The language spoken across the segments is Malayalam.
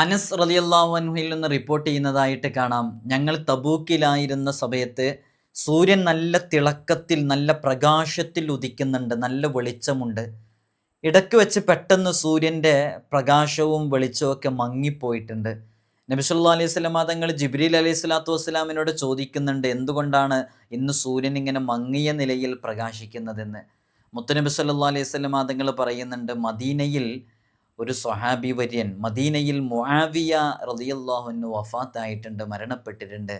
അനസ് റലിയല്ലാഹു അൻഹുയിൽ നിന്ന് റിപ്പോർട്ട് ചെയ്യുന്നതായിട്ട് കാണാം. ഞങ്ങൾ തബൂക്കിലായിരുന്ന സമയത്ത് സൂര്യൻ നല്ല തിളക്കത്തിൽ നല്ല പ്രകാശത്തിൽ ഉദിക്കുന്നുണ്ട് നല്ല വെളിച്ചമുണ്ട്. ഇടയ്ക്ക് വെച്ച് പെട്ടെന്ന് സൂര്യന്റെ പ്രകാശവും വെളിച്ചവും ഒക്കെ മങ്ങിപ്പോയിട്ടുണ്ട്. നബിസുല്ലാ അലൈഹി സ്വലാം തങ്ങൾ ജിബ്രീൽ അലൈഹി സ്വലാത്തു വസ്സലാമിനോട് ചോദിക്കുന്നുണ്ട് എന്തുകൊണ്ടാണ് ഇന്ന് സൂര്യൻ ഇങ്ങനെ മങ്ങിയ നിലയിൽ പ്രകാശിക്കുന്നതെന്ന്? മുത്തനബി സല്ലാ അലൈഹി സ്വലം തങ്ങൾ പറയുന്നുണ്ട് മദീനയിൽ ഒരു സ്വഹാബി വര്യൻ മദീനയിൽ മുആവിയ റളിയല്ലാഹുവിന് വഫാത്തായിട്ടുണ്ട് മരണപ്പെട്ടിട്ടുണ്ട്.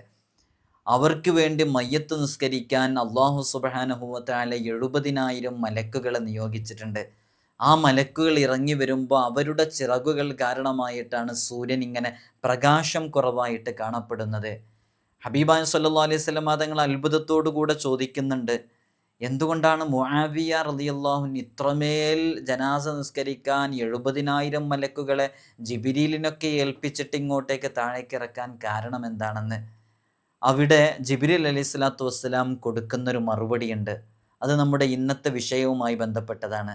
അവർക്ക് വേണ്ടി മയ്യത്ത് നിസ്കരിക്കാൻ അള്ളാഹു സുബാനഹുവത്താല എഴുപതിനായിരം മലക്കുകളെ നിയോഗിച്ചിട്ടുണ്ട്. ആ മലക്കുകൾ ഇറങ്ങി വരുമ്പോൾ അവരുടെ ചിറകുകൾ കാരണമായിട്ടാണ് സൂര്യൻ ഇങ്ങനെ പ്രകാശം കുറവായിട്ട് കാണപ്പെടുന്നത്. ഹബീബാൻ സല്ലാ അലൈഹി സ്വലം തങ്ങൾ അത്ഭുതത്തോടു കൂടെ ചോദിക്കുന്നുണ്ട്. എന്തുകൊണ്ടാണ് മുആവിയ റളിയല്ലാഹുൻ ഇത്രമേൽ ജനാസ നിസ്കരിക്കാൻ എഴുപതിനായിരം മലക്കുകളെ ജിബിരിലിനൊക്കെ ഏൽപ്പിച്ചിട്ട് ഇങ്ങോട്ടേക്ക് താഴേക്ക് ഇറക്കാൻ കാരണം എന്താണെന്ന്? അവിടെ ജിബിരിൽ അലൈഹി സ്വലാത്തു വസ്സലാം കൊടുക്കുന്നൊരു മറുപടിയുണ്ട്. അത് നമ്മുടെ ഇന്നത്തെ വിഷയവുമായി ബന്ധപ്പെട്ടതാണ്.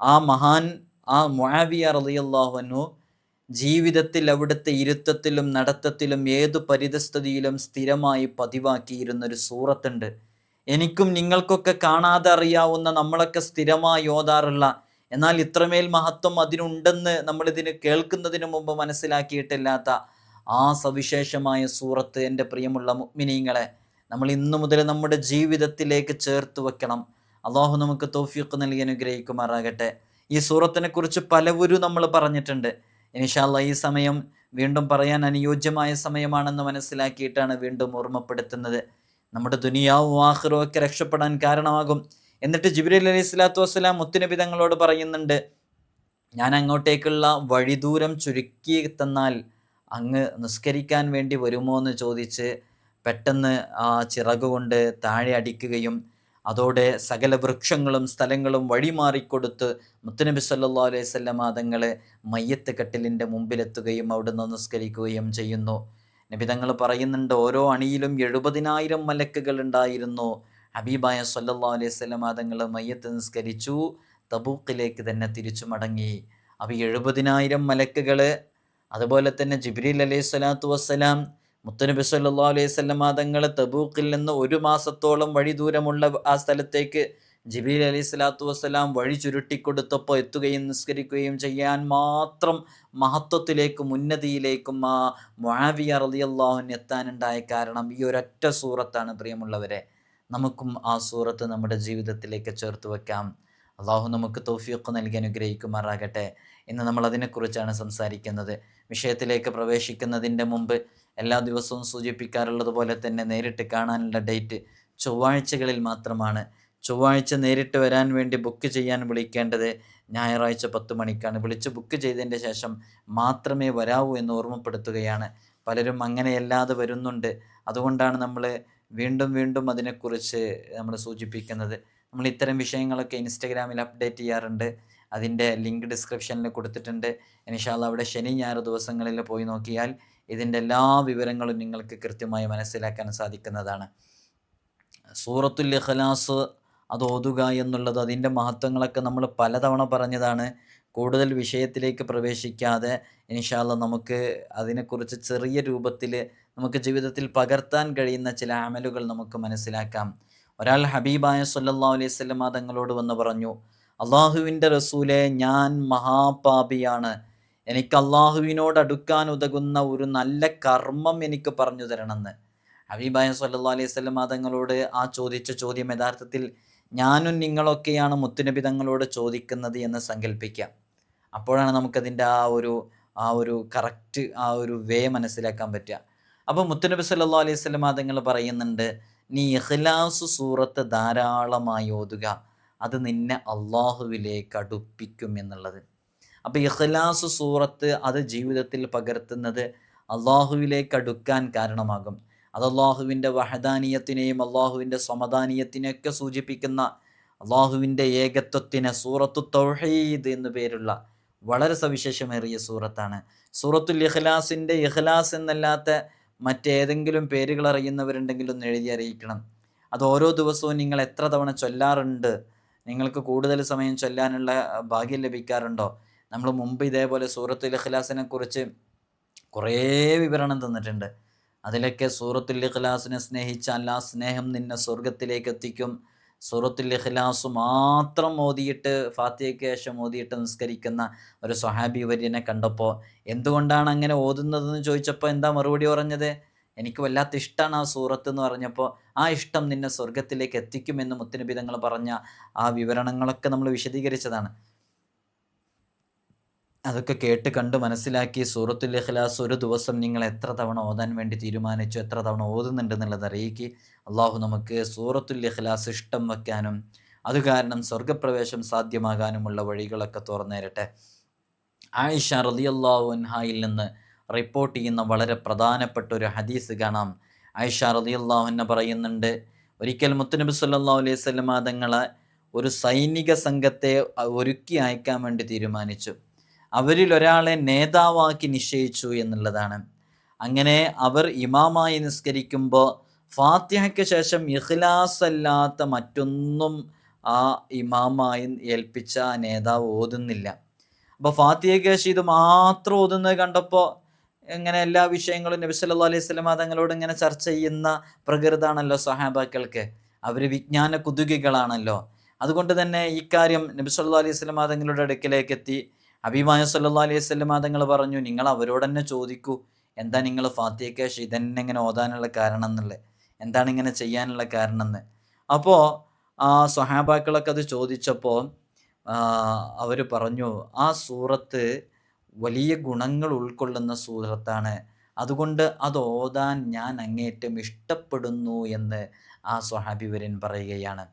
ആ മഹാൻ ആ മുആവിയ റളിയല്ലാഹുനു ജീവിതത്തിൽ അവിടുത്തെ ഇരുത്തത്തിലും നടത്തത്തിലും ഏതു പരിതസ്ഥിതിയിലും സ്ഥിരമായി പതിവാക്കിയിരുന്നൊരു സൂറത്തുണ്ട്. എനിക്കും നിങ്ങൾക്കൊക്കെ കാണാതെ അറിയാവുന്ന നമ്മളൊക്കെ സ്ഥിരമായി ഓതാറുള്ള എന്നാൽ ഇത്രമേൽ മഹത്വം അതിനുണ്ടെന്ന് നമ്മളിതിന് കേൾക്കുന്നതിന് മുമ്പ് മനസ്സിലാക്കിയിട്ടില്ലാത്ത ആ സവിശേഷമായ സൂറത്ത് എന്റെ പ്രിയമുള്ള മുഗ്മിനീങ്ങളെ നമ്മൾ ഇന്നു മുതൽ നമ്മുടെ ജീവിതത്തിലേക്ക് ചേർത്ത് വെക്കണം. അള്ളാഹു നമുക്ക് തോഫിയൊക്കെ നൽകി അനുഗ്രഹിക്കുമാറാകട്ടെ. ഈ സൂറത്തിനെ കുറിച്ച് പലവരും നമ്മൾ പറഞ്ഞിട്ടുണ്ട്. ഇനിഷാല്ല ഈ സമയം വീണ്ടും പറയാൻ അനുയോജ്യമായ സമയമാണെന്ന് മനസ്സിലാക്കിയിട്ടാണ് വീണ്ടും ഓർമ്മപ്പെടുത്തുന്നത്. നമ്മുടെ ദുനിയാവും ആഹ്റും ഒക്കെ രക്ഷപ്പെടാൻ കാരണമാകും. എന്നിട്ട് ജിബ്രീൽ അലൈഹി സ്വലാത്തു വസ്സലാം മുത്തുനബി തങ്ങളോട് പറയുന്നുണ്ട് ഞാൻ അങ്ങോട്ടേക്കുള്ള വഴിദൂരം ചുരുക്കി തന്നാൽ അങ്ങ് നിസ്കരിക്കാൻ വേണ്ടി വരുമോ എന്ന് ചോദിച്ച് പെട്ടെന്ന് ആ ചിറകുകൊണ്ട് താഴെ അടിക്കുകയും അതോടെ സകല വൃക്ഷങ്ങളും സ്ഥലങ്ങളും വഴിമാറിക്കൊടുത്ത് മുത്തുനബി സല്ലാ അലൈഹി സ്വല്ലം തങ്ങൾ മയ്യത്ത് കട്ടിലിന്റെ മുമ്പിലെത്തുകയും അവിടുന്ന് നിസ്കരിക്കുകയും ചെയ്യുന്നു. നബിതങ്ങൾ പറയുന്നുണ്ട് ഓരോ അണിയിലും എഴുപതിനായിരം മലക്കുകൾ ഉണ്ടായിരുന്നു. ഹബീബായ സല്ലാ അലൈഹി സ്വലം തങ്ങൾ മയ്യത്ത് നിസ്കരിച്ചു തബൂക്കിലേക്ക് തന്നെ തിരിച്ചു മടങ്ങി. അപ്പോൾ എഴുപതിനായിരം മലക്കുകൾ അതുപോലെ തന്നെ ജിബ്രീൽ അലൈഹി സ്വലാത്തു വസ്സലാം മുത്തനബി സല്ലാ അലൈഹി സ്വലം തങ്ങൾ തബൂക്കിൽ നിന്ന് ഒരു മാസത്തോളം വഴി ദൂരമുള്ള ആ സ്ഥലത്തേക്ക് ജിബീൽ അലൈഹി സ്വലാത്തു വസ്സലാം വഴി ചുരുട്ടിക്കൊടുത്തപ്പോൾ എത്തുകയും നിസ്കരിക്കുകയും ചെയ്യാൻ മാത്രം മഹത്വത്തിലേക്കും ഉന്നതിയിലേക്കും ആ മുആവിയ റളിയല്ലാഹുവിന് എത്താനുണ്ടായ കാരണം ഈ ഒരൊറ്റ സൂറത്താണ് പ്രിയമുള്ളവരെ. നമുക്കും ആ സൂറത്ത് നമ്മുടെ ജീവിതത്തിലേക്ക് ചേർത്ത് വെക്കാം. അള്ളാഹു നമുക്ക് തോഫിയൊക്കെ നൽകി അനുഗ്രഹിക്കുമാറാകട്ടെ. ഇന്ന് നമ്മൾ അതിനെക്കുറിച്ചാണ് സംസാരിക്കുന്നത്. വിഷയത്തിലേക്ക് പ്രവേശിക്കുന്നതിന്റെ മുമ്പ് എല്ലാ ദിവസവും സൂചിപ്പിക്കാറുള്ളത് പോലെ തന്നെ നേരിട്ട് കാണാനുള്ള ഡേറ്റ് ചൊവ്വാഴ്ചകളിൽ മാത്രമാണ്. ചൊവ്വാഴ്ച നേരിട്ട് വരാൻ വേണ്ടി ബുക്ക് ചെയ്യാൻ വിളിക്കേണ്ടത് ഞായറാഴ്ച പത്ത് മണിക്കാണ്. വിളിച്ച് ബുക്ക് ചെയ്തതിന്റെ ശേഷം മാത്രമേ വരാവൂ എന്ന് ഓർമ്മപ്പെടുത്തുകയാണ്. പലരും അങ്ങനെയല്ലാതെ വരുന്നുണ്ട്. അതുകൊണ്ടാണ് നമ്മൾ വീണ്ടും വീണ്ടും അതിനെക്കുറിച്ച് നമ്മൾ സൂചിപ്പിക്കുന്നത്. നമ്മൾ ഇത്തരം വിഷയങ്ങളൊക്കെ ഇൻസ്റ്റഗ്രാമിൽ അപ്ഡേറ്റ് ചെയ്യാറുണ്ട്. അതിന്റെ ലിങ്ക് ഡിസ്ക്രിപ്ഷനിൽ കൊടുത്തിട്ടുണ്ട്. ഇനിഷാല്ല അവിടെ ശനി ഞായർ ദിവസങ്ങളിൽ പോയി നോക്കിയാൽ ഇതിന്റെ എല്ലാ വിവരങ്ങളും നിങ്ങൾക്ക് കൃത്യമായി മനസ്സിലാക്കാൻ സാധിക്കുന്നതാണ്. സൂറത്തുൽ ഇഖ്ലാസ് അത് ഓതുക എന്നുള്ളത് അതിന്റെ മഹത്വങ്ങളൊക്കെ നമ്മൾ പലതവണ പറഞ്ഞതാണ്. കൂടുതൽ വിഷയത്തിലേക്ക് പ്രവേശിക്കാതെ ഇൻഷാല്ല നമുക്ക് അതിനെക്കുറിച്ച് ചെറിയ രൂപത്തിൽ നമുക്ക് ജീവിതത്തിൽ പകർത്താൻ കഴിയുന്ന ചില അമലുകൾ നമുക്ക് മനസ്സിലാക്കാം. ഒരാൾ ഹബീബായ സല്ലാ അലൈഹി സ്വലം തങ്ങളോട് വന്ന് പറഞ്ഞു അള്ളാഹുവിന്റെ റസൂലെ ഞാൻ മഹാപാപിയാണ്. എനിക്ക് അള്ളാഹുവിനോട് അടുക്കാൻ ഉതകുന്ന ഒരു നല്ല കർമ്മം എനിക്ക് പറഞ്ഞു തരണമെന്ന്. ഹബീബായ സല്ലാ അലൈഹി സ്വലം തങ്ങളോട് ആ ചോദിച്ച ചോദ്യം യഥാർത്ഥത്തിൽ ഞാനും നിങ്ങളൊക്കെയാണ് മുത്തുനബി തങ്ങളോട് ചോദിക്കുന്നത് എന്ന് സങ്കല്പിക്കാം അപ്പോഴാണ് നമുക്കതിന്റെ ആ ഒരു ആ ഒരു കറക്റ്റ് ആ ഒരു വേ മനസ്സിലാക്കാൻ പറ്റുക. അപ്പോൾ മുത്തുനബി സല്ലാ അലൈഹി സ്വലം തങ്ങൾ പറയുന്നുണ്ട് നീ ഇഖ്ലാസ് സൂറത്ത് ധാരാളമായി ഓതുക. അത് നിന്നെ അള്ളാഹുവിലേക്ക് അടുപ്പിക്കും എന്നുള്ളത്. അപ്പോൾ ഇഖ്ലാസ് സൂറത്ത് അത് ജീവിതത്തിൽ പകർത്തുന്നത് അള്ളാഹുവിലേക്ക് അടുക്കാൻ കാരണമാകും. അത് അള്ളാഹുവിന്റെ വഹദാനീയത്തിനെയും അള്ളാഹുവിന്റെ സമദാനീയത്തിനെയൊക്കെ സൂചിപ്പിക്കുന്ന അള്ളാഹുവിന്റെ ഏകത്വത്തിന് സൂറത്തു തൗഹീദ് എന്നു പേരുള്ള വളരെ സവിശേഷമേറിയ സൂറത്താണ്. സൂറത്തുൽ ഇഖ്ലാസിന്റെ ഇഖ്ലാസ് എന്നല്ലാത്ത മറ്റേതെങ്കിലും പേരുകൾ അറിയുന്നവരുണ്ടെങ്കിൽ ഒന്ന് എഴുതി അറിയിക്കണം. അത് ഓരോ ദിവസവും നിങ്ങൾ എത്ര തവണ ചൊല്ലാറുണ്ട് നിങ്ങൾക്ക് കൂടുതൽ സമയം ചൊല്ലാനുള്ള ഭാഗ്യം ലഭിക്കാറുണ്ടോ? നമ്മൾ മുമ്പ് ഇതേപോലെ സൂറത്തുൽ ഇഖ്ലാസിനെ കുറിച്ച് കുറേ വിവരണം തന്നിട്ടുണ്ട്. അതിലൊക്കെ സൂറത്തുൽ ഇഖ്ലാസിനെ സ്നേഹിച്ചാൽ ആ സ്നേഹം നിന്നെ സ്വർഗത്തിലേക്ക് എത്തിക്കും സൂറത്തുൽ ഇഖ്ലാസ് മാത്രം ഓതിയിട്ട് ഫാത്തിയയ്ക്ക് ശേഷം ഓതിയിട്ട് നിസ്കരിക്കുന്ന ഒരു സ്വഹാബി വര്യനെ കണ്ടപ്പോൾ എന്തുകൊണ്ടാണ് അങ്ങനെ ഓതുന്നതെന്ന് ചോദിച്ചപ്പോൾ എന്താ മറുപടി പറഞ്ഞത്? എനിക്ക് വല്ലാത്ത ഇഷ്ടമാണ് ആ സൂറത്ത് എന്ന് പറഞ്ഞപ്പോൾ ആ ഇഷ്ടം നിന്നെ സ്വർഗത്തിലേക്ക് എത്തിക്കുമെന്ന് മുത്തനബി തങ്ങൾ പറഞ്ഞ ആ വിവരണങ്ങളൊക്കെ നമ്മൾ വിശദീകരിച്ചതാണ്. അതൊക്കെ കേട്ട് കണ്ട് മനസ്സിലാക്കി സൂറത്തുൽ ഇഖ്ലാസ് ഒരു ദിവസം നിങ്ങൾ എത്ര തവണ ഓതാൻ വേണ്ടി തീരുമാനിച്ചു എത്ര തവണ ഓതുന്നുണ്ട് എന്നുള്ളത് അറിയിക്കി. അള്ളാഹു നമുക്ക് സൂറത്തുൽ ഇഖ്ലാസ് ഇഷ്ടം വയ്ക്കാനും അത് കാരണം സ്വർഗപ്രവേശം സാധ്യമാകാനുമുള്ള വഴികളൊക്കെ തുറന്നേരട്ടെ. ആയിഷ റളിയല്ലാഹു അൻഹായിൽ നിന്ന് റിപ്പോർട്ട് ചെയ്യുന്ന വളരെ പ്രധാനപ്പെട്ട ഒരു ഹദീസ് കാണാം. ആയിഷ റളിയല്ലാഹു എന്നെ പറയുന്നുണ്ട് ഒരിക്കൽ മുത്തുനബി സല്ലാ അലൈഹി സ്വലമാ തങ്ങളെ ഒരു സൈനിക സംഘത്തെ ഒരുക്കി അയക്കാൻ വേണ്ടി തീരുമാനിച്ചു. അവരിൽ ഒരാളെ നേതാവാക്കി നിശ്ചയിച്ചു എന്നുള്ളതാണ്. അങ്ങനെ അവർ ഇമാമായി നിസ്കരിക്കുമ്പോൾ ഫാത്തിഹയ്ക്ക് ശേഷം ഇഖ്ലാസ് അല്ലാത്ത മറ്റൊന്നും ആ ഇമാമായി ഏൽപ്പിച്ച ആ നേതാവ് ഓതുന്നില്ല. അപ്പോൾ ഫാത്തിഹയ്ക്ക് ശേഷം ഇത് മാത്രം ഓതുന്നത് കണ്ടപ്പോൾ ഇങ്ങനെ എല്ലാ വിഷയങ്ങളും നബി സല്ലല്ലാഹു അലൈഹി വസല്ലം തങ്ങളോട് ഇങ്ങനെ ചർച്ച ചെയ്യുന്ന പ്രകൃതാണല്ലോ സഹാബാക്കൾക്ക്. അവർ വിജ്ഞാന കുതുകികളാണല്ലോ. അതുകൊണ്ട് തന്നെ ഈ കാര്യം നബി സല്ലല്ലാഹു അലൈഹി വസല്ലം തങ്ങളുടെ അടുക്കിലേക്ക് എത്തി. അഭിമായ സല്ലാ അലൈഹി സ്വല്ലം തങ്ങൾ പറഞ്ഞു നിങ്ങൾ അവരോട് തന്നെ ചോദിക്കൂ എന്താ നിങ്ങൾ ഫാത്തിയക്കേഷ് ഇതന്നെ ഇങ്ങനെ ഓതാനുള്ള കാരണം എന്നുള്ളത്? എന്താണ് ഇങ്ങനെ ചെയ്യാനുള്ള കാരണം എന്ന്? അപ്പോൾ ആ സ്വഹാബാക്കളൊക്കെ അത് ചോദിച്ചപ്പോൾ അവർ പറഞ്ഞു ആ സൂറത്ത് വലിയ ഗുണങ്ങൾ ഉൾക്കൊള്ളുന്ന സൂറത്താണ്. അതുകൊണ്ട് അത് ഓതാൻ ഞാൻ അങ്ങേറ്റം ഇഷ്ടപ്പെടുന്നു എന്ന് ആ സ്വഹാബിവരൻ പറയുകയാണ്.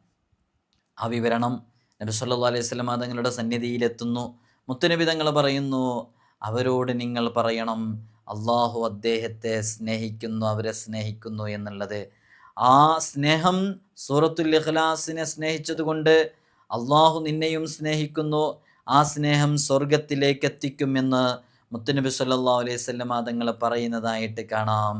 ആ വിവരണം നബി അലൈഹി വസല്ലം തങ്ങളുടെ സന്നിധിയിലെത്തുന്നു മുത്തുനബി തങ്ങൾ പറയുന്നു അവരോട് നിങ്ങൾ പറയണം അള്ളാഹു അദ്ദേഹത്തെ സ്നേഹിക്കുന്നു അവരെ സ്നേഹിക്കുന്നു എന്നുള്ളത്. ആ സ്നേഹം സൂറത്തുൽ ഇഖ്ലാസിനെ സ്നേഹിച്ചതുകൊണ്ട് അള്ളാഹു നിന്നെയും സ്നേഹിക്കുന്നു ആ സ്നേഹം സ്വർഗത്തിലേക്ക് എത്തിക്കുമെന്ന് മുത്തുനബി സല്ലാ അലൈഹി വസല്ലം തങ്ങൾ പറയുന്നതായിട്ട് കാണാം.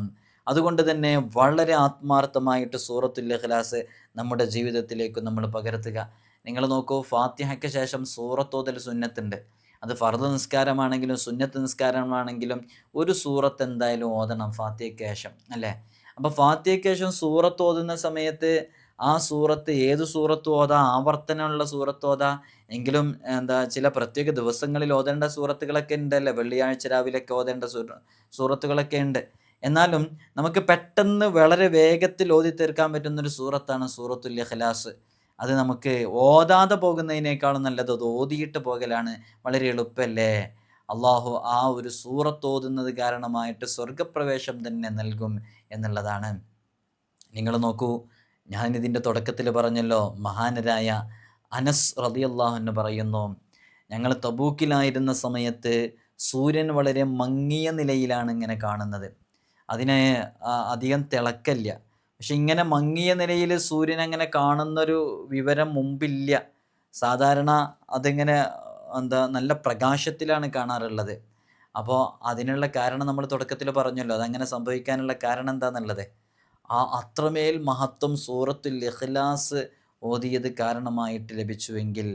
അതുകൊണ്ട് തന്നെ വളരെ ആത്മാർത്ഥമായിട്ട് സൂറത്തുൽ ഇഖ്ലാസ് നമ്മുടെ ജീവിതത്തിലേക്ക് നമ്മൾ പകർത്തുക. നിങ്ങൾ നോക്കൂ ഫാത്തിഹയ്ക്ക് ശേഷം സൂറത്തോതൽ സുന്നത്തുണ്ട്. അത് ഫർദ് നിസ്കാരമാണെങ്കിലും സുന്നത്ത് നിസ്കാരമാണെങ്കിലും ഒരു സൂറത്ത് എന്തായാലും ഓതണം ഫാത്തിഹയ്ക്ക് ശേഷം അല്ലേ? അപ്പോൾ ഫാത്തിഹയ്ക്ക് ശേഷം സൂറത്ത് ഓതുന്ന സമയത്ത് ആ സൂറത്ത് ഏത് സൂറത്ത് ഓതാ ആവർത്തനമുള്ള സൂറത്ത് ഓതാ? എങ്കിലും എന്താ ചില പ്രത്യേക ദിവസങ്ങളിൽ ഓതേണ്ട സൂറത്തുകളൊക്കെ ഉണ്ടല്ലേ? വെള്ളിയാഴ്ച രാവിലെയൊക്കെ ഓതേണ്ട സൂറത്തുകളൊക്കെ ഉണ്ട്. എന്നാലും നമുക്ക് പെട്ടെന്ന് വളരെ വേഗത്തിൽ ഓതി തീർക്കാൻ പറ്റുന്നൊരു സൂറത്താണ് സൂറത്തുൽ ഇഖ്ലാസ്. അത് നമുക്ക് ഓതാതെ പോകുന്നതിനേക്കാളും നല്ലത് അത് ഓതിയിട്ട് പോകലാണ്. വളരെ എളുപ്പമല്ലേ അള്ളാഹു ആ ഒരു സൂറത്ത് ഓതുന്നത് കാരണമായിട്ട് സ്വർഗപ്രവേശം തന്നെ നൽകും എന്നുള്ളതാണ്. നിങ്ങൾ നോക്കൂ ഞാനിതിന്റെ തുടക്കത്തിൽ പറഞ്ഞല്ലോ മഹാനരായ അനസ് റതിയല്ലാഹു എന്ന് പറയുന്നു ഞങ്ങൾ തബൂക്കിലായിരുന്ന സമയത്ത് സൂര്യൻ വളരെ മങ്ങിയ നിലയിലാണ് ഇങ്ങനെ കാണുന്നത്. അതിനെ അധികം തിളക്കല്ല. പക്ഷെ ഇങ്ങനെ മങ്ങിയ നിലയിൽ സൂര്യൻ അങ്ങനെ കാണുന്നൊരു വിവരം മുമ്പില്ല. സാധാരണ അതിങ്ങനെ എന്താ നല്ല പ്രകാശത്തിലാണ് കാണാറുള്ളത്. അപ്പോൾ അതിനുള്ള കാരണം നമ്മൾ തുടക്കത്തിൽ പറഞ്ഞല്ലോ അതങ്ങനെ സംഭവിക്കാനുള്ള കാരണം എന്താണെന്നുള്ളത് ആ അത്രമേൽ മഹത്വം സൂറത്തുൽ ഇഖ്ലാസ് ഓതിയത് കാരണമായിട്ട് ലഭിച്ചുവെങ്കിൽ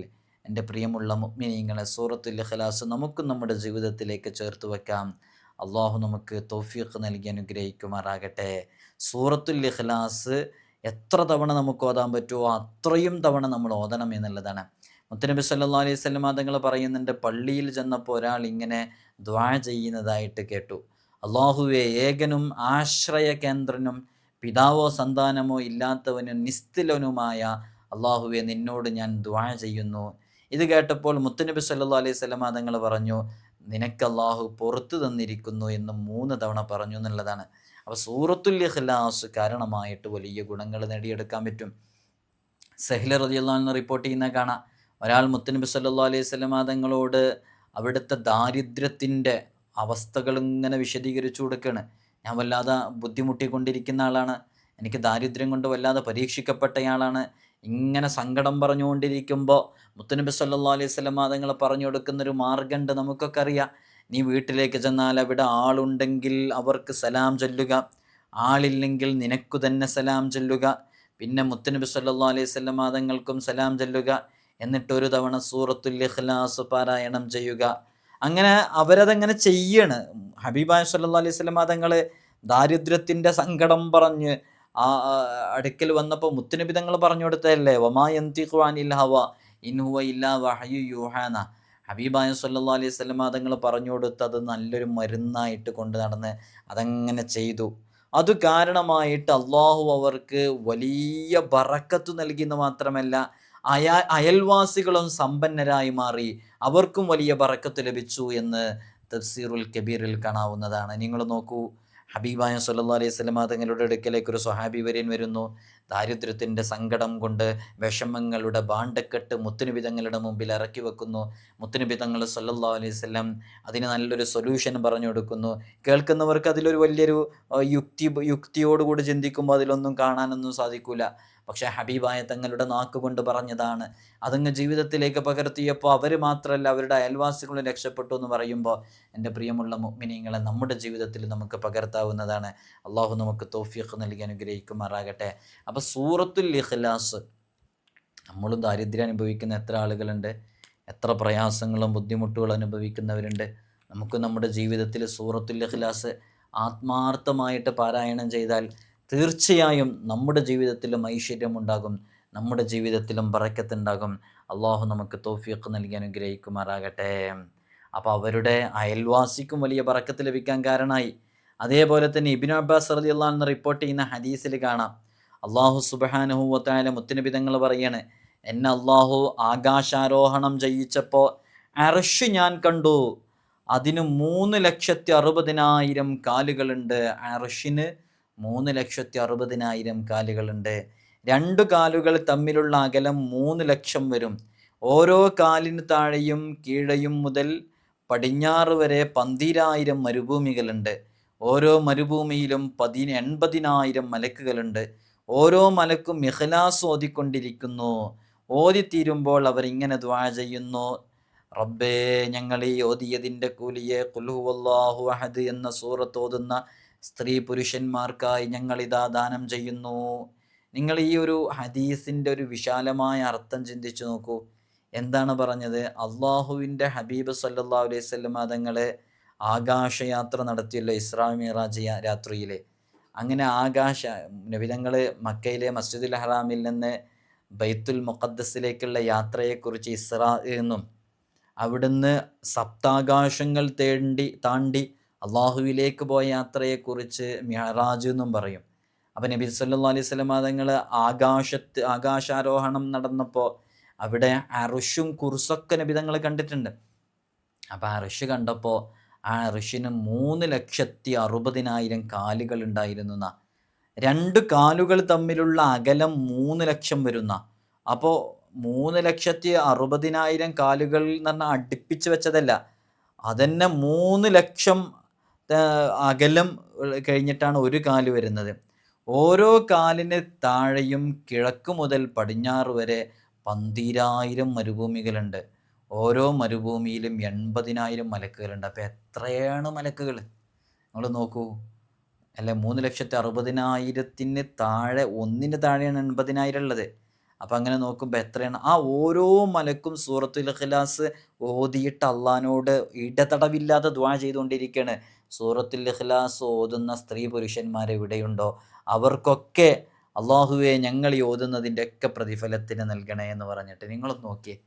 എന്റെ പ്രിയമുള്ള മുഗ്മിനീങ്ങളെ സൂറത്തുൽ ഇഖ്ലാസ് നമുക്ക് നമ്മുടെ ജീവിതത്തിലേക്ക് ചേർത്ത് വെക്കാം. അള്ളാഹു നമുക്ക് തൗഫീഖ് നൽകി അനുഗ്രഹിക്കുമാറാകട്ടെ. സൂറത്തുൽ ഇഖ്ലാസ് എത്ര തവണ നമുക്ക് ഓതാൻ പറ്റുമോ അത്രയും തവണ നമ്മൾ ഓതണം എന്നുള്ളതാണ്. മുത്തനബി സല്ലാ അലൈഹി സ്വലം തങ്ങൾ പറയുന്നുണ്ട് പള്ളിയിൽ ചെന്നപ്പോൾ ഒരാൾ ഇങ്ങനെ ദ്വാ ചെയ്യുന്നതായിട്ട് കേട്ടു. അള്ളാഹുവെ ഏകനും ആശ്രയ കേന്ദ്രനും പിതാവോ സന്താനമോ ഇല്ലാത്തവനും നിസ്തുലനുമായ അള്ളാഹുവെ നിന്നോട് ഞാൻ ദ്വാ ചെയ്യുന്നു. ഇത് കേട്ടപ്പോൾ മുത്തനബി സല്ലാ അലൈഹി സ്വലം തങ്ങൾ പറഞ്ഞു നിനക്ക് അള്ളാഹു പുറത്തു തന്നിരിക്കുന്നു എന്ന് മൂന്ന് തവണ പറഞ്ഞു എന്നുള്ളതാണ്. അപ്പോൾ സൂറത്തുൽ ഇഖ്ലാസ് കാരണമായിട്ട് വലിയ ഗുണങ്ങൾ നേടിയെടുക്കാൻ പറ്റും. സഹ്ല റതിയുള്ള റിപ്പോർട്ട് ചെയ്യുന്ന കാണാം. ഒരാൾ മുത്തനബി സല്ലാ അലൈഹി സ്വലമാ തങ്ങളോട് അവിടുത്തെ ദാരിദ്ര്യത്തിന്റെ അവസ്ഥകൾ ഇങ്ങനെ വിശദീകരിച്ചു കൊടുക്കുകയാണ് ഞാൻ വല്ലാതെ ബുദ്ധിമുട്ടിക്കൊണ്ടിരിക്കുന്ന ആളാണ്. എനിക്ക് ദാരിദ്ര്യം കൊണ്ട് വല്ലാതെ പരീക്ഷിക്കപ്പെട്ടയാളാണ്. ഇങ്ങനെ സങ്കടം പറഞ്ഞുകൊണ്ടിരിക്കുമ്പോൾ മുത്തനബി സല്ലാ അലൈഹി സ്വലമാ തങ്ങൾ പറഞ്ഞു കൊടുക്കുന്നൊരു മാർഗമുണ്ട് നമുക്കൊക്കെ അറിയാം. നീ വീട്ടിലേക്ക് ചെന്നാൽ അവിടെ ആളുണ്ടെങ്കിൽ അവർക്ക് സലാം ചൊല്ലുക. ആളില്ലെങ്കിൽ നിനക്കു തന്നെ സലാം ചൊല്ലുക. പിന്നെ മുത്തനബി സല്ലാ അലൈഹി സ്വലം തങ്ങൾക്കും സലാം ചൊല്ലുക. എന്നിട്ടൊരു തവണ സൂറത്തുൽ ഇഖ്ലാസ് പാരായണം ചെയ്യുക. അങ്ങനെ അവരതങ്ങനെ ചെയ്യാണ്. ഹബീബായ സല്ലാ അലൈഹി സ്വലമ തങ്ങൾ ദാരിദ്ര്യത്തിന്റെ സങ്കടം പറഞ്ഞ് ആ അടുക്കൽ വന്നപ്പോൾ മുത്തുനബി തങ്ങൾ പറഞ്ഞു കൊടുത്തതല്ലേ? വമായന്തിഖ്വാനിൽ ഹവ ഇൻഹുവ ഇല്ലാ വഹയു യൂഹാന. ഹബീബായ സല്ലാ അലൈഹി സ്വലമ അതങ്ങൾ പറഞ്ഞു കൊടുത്തത് നല്ലൊരു മരുന്നായിട്ട് കൊണ്ട് നടന്ന് അതങ്ങനെ ചെയ്തു. അത് കാരണമായിട്ട് അള്ളാഹു അവർക്ക് വലിയ ബറക്കത്ത് നൽകിയെന്ന് മാത്രമല്ല അയ അയൽവാസികളും സമ്പന്നരായി മാറി അവർക്കും വലിയ ബറക്കത്ത് ലഭിച്ചു എന്ന് തഫ്സീറുൽ കബീറിൽ കാണാവുന്നതാണ്. നിങ്ങൾ നോക്കൂ ഹബീബായ സല്ലാ അലൈഹി സ്വലമ തങ്ങളുടെ അടുക്കലേക്ക് ഒരു സ്വഹാബി വര്യൻ വരുന്നു. ദാരിദ്ര്യത്തിന്റെ സങ്കടം കൊണ്ട് വിഷമങ്ങളുടെ ബാണ്ടക്കെട്ട് മുത്തുനബി തങ്ങളുടെ മുമ്പിൽ ഇറക്കി വെക്കുന്നു. മുത്തുനബി തങ്ങൾ സല്ലാ അലൈഹി സ്വലം അതിന് നല്ലൊരു സൊല്യൂഷൻ പറഞ്ഞു കൊടുക്കുന്നു. കേൾക്കുന്നവർക്ക് അതിലൊരു വലിയൊരു യുക്തി യുക്തിയോടുകൂടി ചിന്തിക്കുമ്പോൾ അതിലൊന്നും കാണാനൊന്നും സാധിക്കൂല. പക്ഷേ ഹബീബായ തങ്ങളുടെ നാക്കുകൊണ്ട് പറഞ്ഞതാണ് അതങ്ങ് ജീവിതത്തിലേക്ക് പകർത്തിയപ്പോൾ അവർ മാത്രമല്ല അവരുടെ അയൽവാസികളും രക്ഷപ്പെട്ടു എന്ന് പറയുമ്പോൾ എന്റെ പ്രിയമുള്ള മുഗ്മിനീങ്ങളെ നമ്മുടെ ജീവിതത്തിൽ നമുക്ക് പകർത്താവുന്നതാണ്. അള്ളാഹു നമുക്ക് തോഫിയൊക്കെ നൽകി അനുഗ്രഹിക്കുമാറാകട്ടെ. അപ്പോൾ സൂറത്തുൽ ഇഖ്ലാസ് നമ്മളും ദാരിദ്ര്യം അനുഭവിക്കുന്ന എത്ര ആളുകളുണ്ട്? എത്ര പ്രയാസങ്ങളും ബുദ്ധിമുട്ടുകളും അനുഭവിക്കുന്നവരുണ്ട്? നമുക്ക് നമ്മുടെ ജീവിതത്തിൽ സൂറത്തുൽ ഇഖ്ലാസ് ആത്മാർത്ഥമായിട്ട് പാരായണം ചെയ്താൽ തീർച്ചയായും നമ്മുടെ ജീവിതത്തിലും ഐശ്വര്യമുണ്ടാകും നമ്മുടെ ജീവിതത്തിലും പറക്കത്തുണ്ടാകും അള്ളാഹു നമുക്ക് തോഫിയൊക്കെ നൽകി അനുഗ്രഹിക്കുമാറാകട്ടെ. അപ്പോൾ അവരുടെ അയൽവാസിക്കും വലിയ പറക്കത്ത് ലഭിക്കാൻ കാരണമായി. അതേപോലെ തന്നെ Ibn Abbas Ali Allah report ചെയ്യുന്ന ഹദീസിൽ കാണാം. അള്ളാഹു സുബഹാനുഹു വത്തായ മുത്തുനബിതങ്ങൾ പറയാണ് എന്നെ അള്ളാഹു ആകാശാരോഹണം ചെയ്യിച്ചപ്പോൾ അറഷ് ഞാൻ കണ്ടു. അതിന് മൂന്ന് ലക്ഷത്തി അറുപതിനായിരം കാലുകളുണ്ട്. അറഷിന് മൂന്ന് ലക്ഷത്തി അറുപതിനായിരം കാലുകളുണ്ട്. രണ്ട് കാലുകൾ തമ്മിലുള്ള അകലം മൂന്ന് ലക്ഷം വരും. ഓരോ കാലിന് താഴെയും കീഴയും മുതൽ പടിഞ്ഞാറ് വരെ പന്തിരായിരം മരുഭൂമികളുണ്ട്. ഓരോ മരുഭൂമിയിലും പതി എൺപതിനായിരം മലക്കുകളുണ്ട്. ഓരോ മലക്കും ഇഖ്ലാസ് ഓതിക്കൊണ്ടിരിക്കുന്നു. ഓതിത്തീരുമ്പോൾ അവരിങ്ങനെ ദ്വാ ചെയ്യുന്നു. റബ്ബേ ഞങ്ങൾ ഈ ഓതിയതിന്റെ കൂലിയെ കുൽഹുവല്ലാഹു അഹദ് എന്ന സൂറത്ത് ഓതുന്ന സ്ത്രീ പുരുഷന്മാർക്കായി ഞങ്ങൾ ഇതാ ദാനം ചെയ്യുന്നു. നിങ്ങൾ ഈ ഒരു ഹദീസിന്റെ ഒരു വിശാലമായ അർത്ഥം ചിന്തിച്ചു നോക്കൂ. എന്താണ് പറഞ്ഞത്? അള്ളാഹുവിന്റെ ഹബീബ് സല്ലാ അലൈഹി വസല്ലം തങ്ങളെ ആകാശയാത്ര നടത്തിയല്ലോ ഇസ്രാ മിറാജ് രാത്രിയിൽ അങ്ങനെ ആകാശ നബിതങ്ങൾ മക്കയിലെ മസ്ജിദുൽ ഹറാമിൽ നിന്ന് ബൈത്തുൽ മുഖദ്സിലേക്കുള്ള യാത്രയെക്കുറിച്ച് ഇസ്രാ എന്നും അവിടുന്ന് സപ്താകാശങ്ങൾ തേണ്ടി താണ്ടി അള്ളാഹുവിലേക്ക് പോയ യാത്രയെക്കുറിച്ച് മിഹറാജ് എന്നും പറയും. അപ്പം നബി സല്ലാ അലൈഹി സ്വലം തങ്ങൾ ആകാശത്ത് ആകാശാരോഹണം നടന്നപ്പോൾ അവിടെ അറുഷും കുർസൊക്കെ നബിതങ്ങൾ കണ്ടിട്ടുണ്ട്. അപ്പോൾ ആ ഋഷി കണ്ടപ്പോൾ ആ ഋഷിന് മൂന്ന് ലക്ഷത്തി അറുപതിനായിരം കാലുകൾ ഉണ്ടായിരുന്നു രണ്ട് കാലുകൾ തമ്മിലുള്ള അകലം മൂന്ന് ലക്ഷം വരുന്ന. അപ്പോൾ മൂന്ന് ലക്ഷത്തി അറുപതിനായിരം കാലുകൾ എന്ന് പറഞ്ഞാൽ അടുപ്പിച്ച് വെച്ചതല്ല. അതന്നെ മൂന്ന് ലക്ഷം അകലം കഴിഞ്ഞിട്ടാണ് ഒരു കാൽ വരുന്നത്. ഓരോ കാലിന് താഴെയും കിഴക്ക് മുതൽ പടിഞ്ഞാറ് വരെ പന്തിരായിരം മരുഭൂമികളുണ്ട്. ഓരോ മരുഭൂമിയിലും എൺപതിനായിരം മലക്കുകളുണ്ട്. അപ്പോൾ എത്രയാണ് മലക്കുകൾ? നിങ്ങൾ നോക്കൂ. അല്ലെ മൂന്ന് ലക്ഷത്തി അറുപതിനായിരത്തിന് താഴെ ഒന്നിന് താഴെയാണ് എൺപതിനായിരം ഉള്ളത്. അപ്പം അങ്ങനെ നോക്കുമ്പോൾ എത്രയാണ്? ആ ഓരോ മലക്കും സൂറത്തുൽ ഖിലാസ് ഓതിയിട്ട് അള്ളഹാനോട് ഇടതടവില്ലാതെ ദ്വാ ചെയ്തുകൊണ്ടിരിക്കുകയാണ് സൂറത്തുൽ ഇഖ്ലാസ് ഓതുന്ന സ്ത്രീ പുരുഷന്മാർ എവിടെയുണ്ടോ അവർക്കൊക്കെ അള്ളാഹുവെ ഞങ്ങൾ ഈ ഓതുന്നതിന്റെ ഒക്കെ പ്രതിഫലത്തിന് നൽകണേ എന്ന് പറഞ്ഞിട്ട് നിങ്ങളൊന്ന് നോക്കിയേ.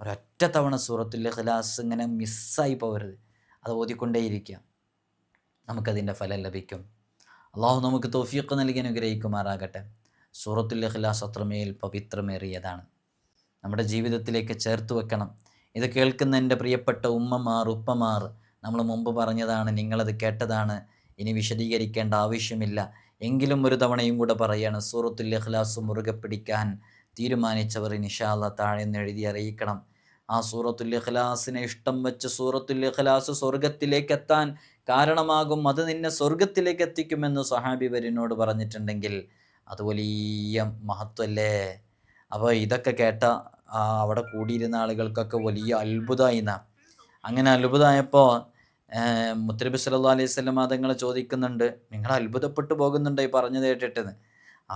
ഒരൊറ്റ തവണ സൂറത്തുൽ ഇഖ്ലാസ് ഇങ്ങനെ മിസ്സായി പോകരുത്. അത് ഓതിക്കൊണ്ടേയിരിക്കുക. നമുക്കതിന്റെ ഫലം ലഭിക്കും. അള്ളാഹു നമുക്ക് തോഫിയൊക്കെ നൽകി അനുഗ്രഹിക്കുമാറാകട്ടെ. സൂറത്തുൽ ഇഖ്ലാസ് അത്രമേൽ പവിത്രമേറിയതാണ്. നമ്മുടെ ജീവിതത്തിലേക്ക് ചേർത്ത് വെക്കണം. ഇത് കേൾക്കുന്ന എന്റെ പ്രിയപ്പെട്ട ഉമ്മമാർ ഉപ്പമാർ നമ്മൾ മുമ്പ് പറഞ്ഞതാണ് നിങ്ങളത് കേട്ടതാണ് ഇനി വിശദീകരിക്കേണ്ട ആവശ്യമില്ല. എങ്കിലും ഒരു തവണയും കൂടെ പറയാണ് സൂറത്തുൽ ഇഖ്ലാസ് മുറുകെ പിടിക്കാൻ തീരുമാനിച്ചവർ ഇൻഷാല്ല താഴെ നിന്ന് എഴുതി അറിയിക്കണം. ആ സൂറത്തുൽ ഇഖ്ലാസിനെ ഇഷ്ടം വെച്ച് സൂറത്തുൽ ഇഖ്ലാസ് സ്വർഗത്തിലേക്ക് എത്താൻ കാരണമാകും. അത് നിന്നെ സ്വർഗത്തിലേക്ക് എത്തിക്കുമെന്ന് സഹാബി വരിനോട് പറഞ്ഞിട്ടുണ്ടെങ്കിൽ അത് വലിയ മഹത്വല്ലേ? അപ്പോൾ ഇതൊക്കെ കേട്ട അവിടെ കൂടിയിരുന്ന ആളുകൾക്കൊക്കെ വലിയ അത്ഭുതമായി എന്നാ അങ്ങനെ അത്ഭുതമായപ്പോൾ മുത്തരബി സല്ലാ അലൈഹി സ്വലം തങ്ങൾ ചോദിക്കുന്നുണ്ട്. നിങ്ങൾ അത്ഭുതപ്പെട്ടു പോകുന്നുണ്ട് ഈ പറഞ്ഞു കേട്ടിട്ടെന്ന്?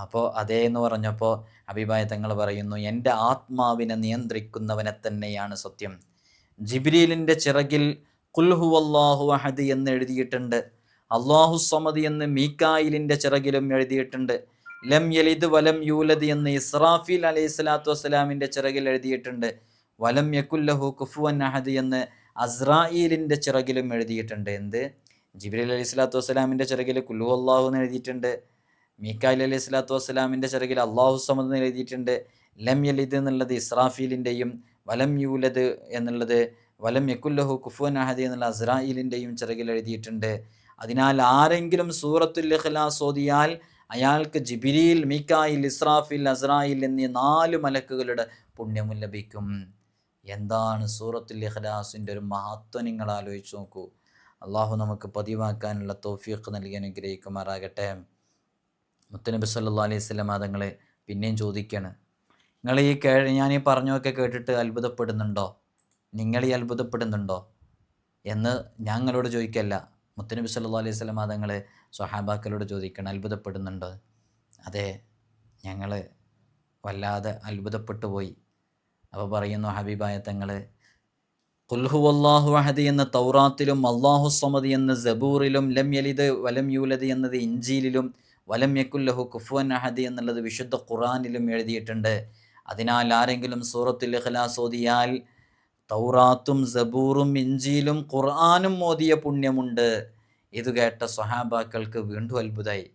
അപ്പോൾ അതേ എന്ന് പറഞ്ഞപ്പോൾ അഭിപ്രായ തങ്ങൾ പറയുന്നു എന്റെ ആത്മാവിനെ നിയന്ത്രിക്കുന്നവനെ തന്നെയാണ് സത്യം. ജിബ്രീലിന്റെ ചിറകിൽ കുൽഹു അള്ളാഹു അഹദ് എന്ന് എഴുതിയിട്ടുണ്ട്. അള്ളാഹു സമദ് എന്ന് മീക്കായിലിന്റെ ചിറകിലും എഴുതിയിട്ടുണ്ട്. ലം യലിദ് വലം യൂലദ് എന്ന് ഇസ്രാഫീൽ അലൈഹി സ്വലാത്തു വസ്സലാമിന്റെ ചിറകിൽ എഴുതിയിട്ടുണ്ട്. വലം യക്കുല്ലഹു കുഫുവൻ അഹദ് എന്ന് അസ്രായിലിന്റെ ചിറകിലും എഴുതിയിട്ടുണ്ട്. എന്ത്? ജിബ്രീൽ അലൈഹി സ്വലാത്തു വസ്സലാമിന്റെ ചിറകിൽ കുല്ലു അള്ളാഹു എന്ന് എഴുതിയിട്ടുണ്ട്. മീക്കായിൽ അലൈഹി സ്വലാത്തു വസ്സലാമിന്റെ ചിറകിൽ അള്ളാഹു സമദ് എന്ന് എഴുതിയിട്ടുണ്ട്. ലം യലിദ് എന്നുള്ളത് ഇസ്രാഫീലിന്റെയും വലം യൂലദ് എന്നുള്ളത് വലം യക്കുല്ലഹു കുഫുവൻ അഹദ് എന്നുള്ള അസ്രായിലിന്റെയും ചിറകിൽ എഴുതിയിട്ടുണ്ട്. അതിനാൽ ആരെങ്കിലും സൂറത്തുൽ ഇഖ്ലാസ് ഓതിയാൽ അയാൾക്ക് ജിബിരിയിൽ മീക്കായിൽ ഇസ്രാഫിൽ അസ്രായിൽ എന്നീ നാല് മലക്കുകളുടെ പുണ്യവും ലഭിക്കും. എന്താണ് സൂറത്തുൽ ഇഖ്ലാസിന്റെ ഒരു മഹത്വം നിങ്ങൾ ആലോചിച്ച് നോക്കൂ. അള്ളാഹു നമുക്ക് പതിവാക്കാനുള്ള തോഫീഖ് നൽകി അനുഗ്രഹിക്കുമാറാകട്ടെ. മുത്തനബി സല്ലാ അലൈഹി സ്വലം തങ്ങളെ പിന്നെയും ചോദിക്കുകയാണ് നിങ്ങൾ ഈ കേ ഞാൻ ഈ പറഞ്ഞൊക്കെ കേട്ടിട്ട് അത്ഭുതപ്പെടുന്നുണ്ടോ? നിങ്ങൾ ഈ അത്ഭുതപ്പെടുന്നുണ്ടോ? എന്ന് ഞങ്ങളോട് ചോദിക്കല്ല. മുത്തനബി സല്ലാ അലൈഹി സ്വലം തങ്ങളെ സ്വഹാബാക്കളോട് ചോദിക്കണം. അത്ഭുതപ്പെടുന്നുണ്ടോ? അതെ ഞങ്ങൾ വല്ലാതെ അത്ഭുതപ്പെട്ടു പോയി. അപ്പോൾ പറയുന്നു ഹബീബായ തങ്ങൾ കുൽഹു അള്ളാഹു അഹദ് എന്ന തൗറാത്തിലും അള്ളാഹു സമദ് എന്ന ജബൂറിലും ലം യലിദ് വലം യൂലദ് എന്നത് ഇഞ്ചിയിലും വലം യക്കുല്ലഹു കുഫുവൻ അഹദ് എന്നുള്ളത് വിശുദ്ധ ഖുറാനിലും എഴുതിയിട്ടുണ്ട്. അതിനാൽ ആരെങ്കിലും സൂറത്തുൽ ഇഖ്ലാസ് ഓതിയാൽ തൗറാത്തും സബൂറും ഇഞ്ചിയിലും ഖുർആാനും ഓതിയ പുണ്യമുണ്ട്. ഇത് കേട്ട സ്വഹാബാക്കൾക്ക് വീണ്ടും അത്ഭുതമായി